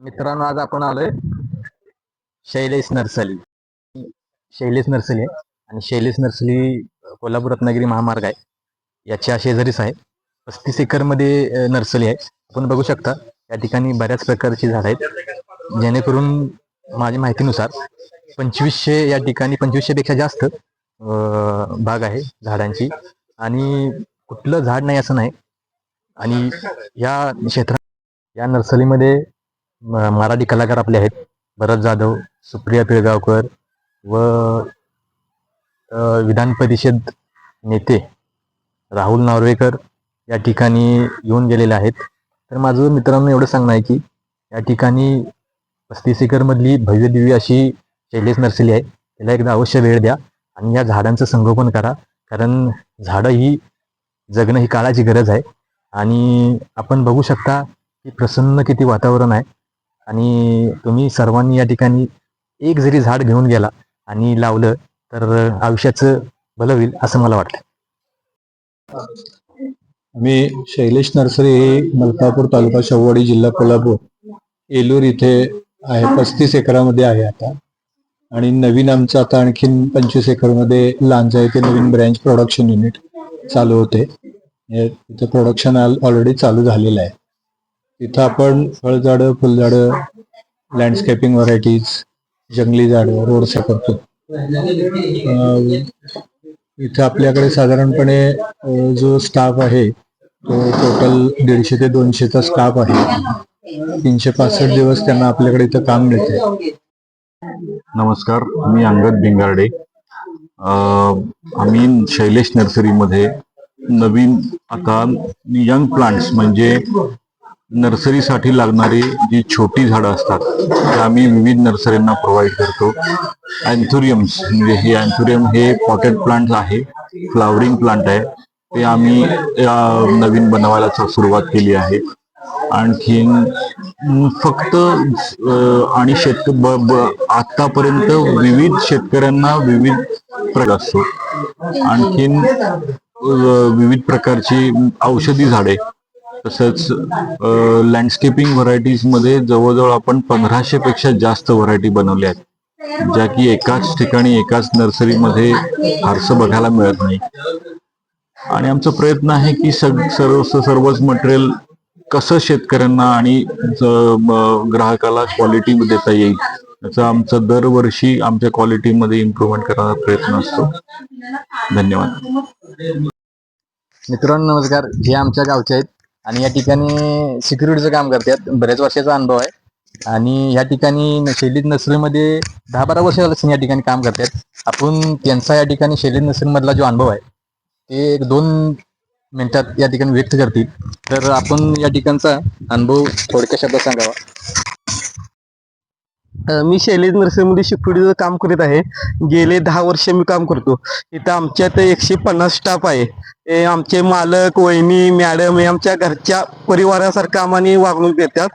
मित्रांनो आज आपण आलोय शैलेश नर्सरी. शैलेश नर्सरी आहे आणि शैलेश नर्सरी कोल्हापूर रत्नागिरी महामार्ग आहे. याच्या शेजारीच आहे. पस्तीस एकरमध्ये नर्सरी आहे. आपण बघू शकता या ठिकाणी बऱ्याच प्रकारची झाडं आहेत. जेणेकरून माझ्या माहितीनुसार पंचवीसशे या ठिकाणी पंचवीसशेपेक्षा जास्त भाग बाग आहे झाडांची. आणि कुठलं झाड नाही असं नाही. आणि या क्षेत्रात या नर्सरीमध्ये मराठी कलाकार आपले आहेत. भरत जाधव सुप्रिया पिळगावकर व विधान परिषद नेते राहुल नार्वेकर या ठिकाणी येऊन गेलेले आहेत. तर माझं मित्रांनो एवढं सांगणं आहे की या ठिकाणी पस्तीस एकरमधली भव्य दिव्य अशी शैलेश नर्सरी आहे. त्याला एकदा अवश्य वेळ द्या आणि या झाडांचं संगोपन करा. कारण झाडं ही जगणं ही काळाची गरज आहे. आणि आपण बघू शकता की प्रसन्न किती वातावरण आहे. आणि तुम्ही सर्वांनी या ठिकाणी एक जरी झाड घेऊन गेला आणि लावलं तर आयुष्याचं भलं होईल असं मला वाटतं. मी शैलेश नर्सरी ही मलकापूर तालुका शववाडी जिल्हा कोल्हापूर एलूर इथे आहे पस्तीस एकरामध्ये आहे आता. आणि नवीन आमचं आता आणखीन पंचवीस एकरमध्ये लांजा येथे नवीन ब्रँच प्रोडक्शन युनिट चालू होते. इथे प्रोडक्शन ऑलरेडी चालू झालेलं आहे. तिथं आपण फळझाडं फुलझाडं लँडस्केपिंग व्हरायटीज जंगली झाडं रोडच्या करतो. इथं आपल्याकडे साधारणपणे जो स्टाफ आहे तो टोटल दीडशे ते दोनशेचा स्टाफ आहे. तीनशे पासष्ट दिवस त्यांना आपल्याकडे इथं काम मिळते नमस्कार मी अंगद भिंगारडे. आम्ही शैलेश नर्सरीमध्ये नवीन आता यंग प्लांट्स म्हणजे नर्सरीसाठी लागणारी जी छोटी झाडं असतात ते आम्ही विविध नर्सरींना प्रोव्हाइड करतो. अँथुरियम्स म्हणजे हे अँथुरियम हे पॉकेट प्लांट आहे फ्लावरिंग प्लांट आहे. ते आम्ही या नवीन बनवायला सुरुवात केली आहे. आणखीन फक्त आणि शेतक ब- ब- आतापर्यंत विविध शेतकऱ्यांना विविध प्रकार असतो. आणखीन विविध प्रकारची औषधी झाडे तसंच लँडस्केपिंग व्हरायटीजमध्ये जवळजवळ आपण पंधराशे पेक्षा जास्त व्हरायटी बनवल्या आहेत ज्या की एकाच ठिकाणी एकाच नर्सरीमध्ये फारसं बघायला मिळत नाही. आणि आमचा प्रयत्न आहे की सग सर्व सर्वच मटेरियल कसं शेतकऱ्यांना आणि ग्राहकाला क्वालिटी देता येईल याचा आमचा दरवर्षी आमच्या क्वालिटीमध्ये इम्प्रूव्हमेंट करण्याचा प्रयत्न असतो. धन्यवाद. मित्रांनो नमस्कार. हे आमच्या गावचे आहेत आणि या ठिकाणी सिक्युरिटीचं काम करतात. बऱ्याच वर्षाचा अनुभव आहे. आणि या ठिकाणी शैलीत नर्सरीमध्ये दहा बारा वर्ष झालं या ठिकाणी काम करतात. आपण त्यांचा या ठिकाणी शैलीत नर्सरीमधला जो अनुभव आहे ते एक दोन मिनिटात या ठिकाणी व्यक्त करतील. तर आपण या ठिकाणचा अनुभव थोडक्या शब्दात सांगावा. मी शैलेश नर्सरीमध्ये शिकवडीचं काम करत आहे. गेले दहा वर्ष मी काम करतो. इथं आमच्यात एकशे पन्नास स्टाफ आहे. हे आमचे मालक वहिनी मॅडम हे आमच्या घरच्या परिवारासारखं आम्हाला वागणूक देतात.